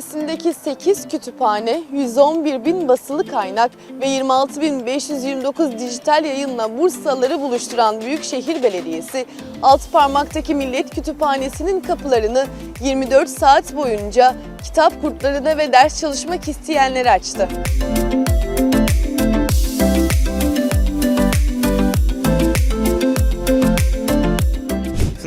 8 kütüphane, 111 bin basılı kaynak ve 26.529 dijital yayınla Bursalıları buluşturan Büyükşehir Belediyesi, Altıparmak'taki Millet Kütüphanesi'nin kapılarını 24 saat boyunca kitap kurtlarına ve ders çalışmak isteyenlere açtı.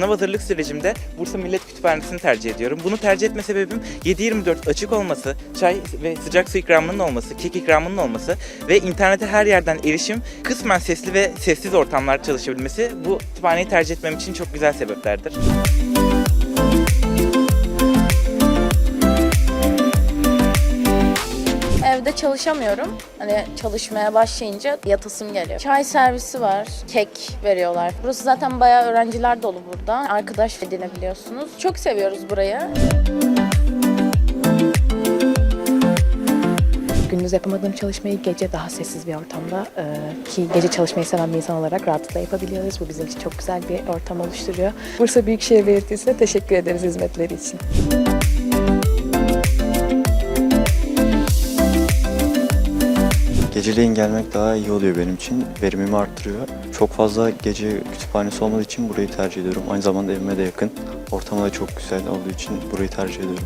Sınav hazırlık sürecimde Bursa Millet Kütüphanesi'ni tercih ediyorum. Bunu tercih etme sebebim 7-24 açık olması, çay ve sıcak su ikramının olması, kek ikramının olması ve internete her yerden erişim, kısmen sesli ve sessiz ortamlar çalışabilmesi bu kütüphaneyi tercih etmem için çok güzel sebeplerdir. Evde çalışamıyorum. Hani çalışmaya başlayınca yatasım geliyor. Çay servisi var, kek veriyorlar. Burası zaten bayağı öğrenciler dolu burada. Arkadaş edinebiliyorsunuz. Çok seviyoruz burayı. Gündüz yapamadığım çalışmayı gece daha sessiz bir ortamda e, ki gece çalışmayı seven bir insan olarak rahatlıkla yapabiliyoruz. Bu bizim için çok güzel bir ortam oluşturuyor. Bursa Büyükşehir Belediyesi'ne teşekkür ederiz hizmetleri için. Geceleyin gelmek daha iyi oluyor benim için. Verimimi arttırıyor. Çok fazla gece kütüphanesi olmadığı için burayı tercih ediyorum. Aynı zamanda evime de yakın. Ortamı da çok güzel olduğu için burayı tercih ediyorum.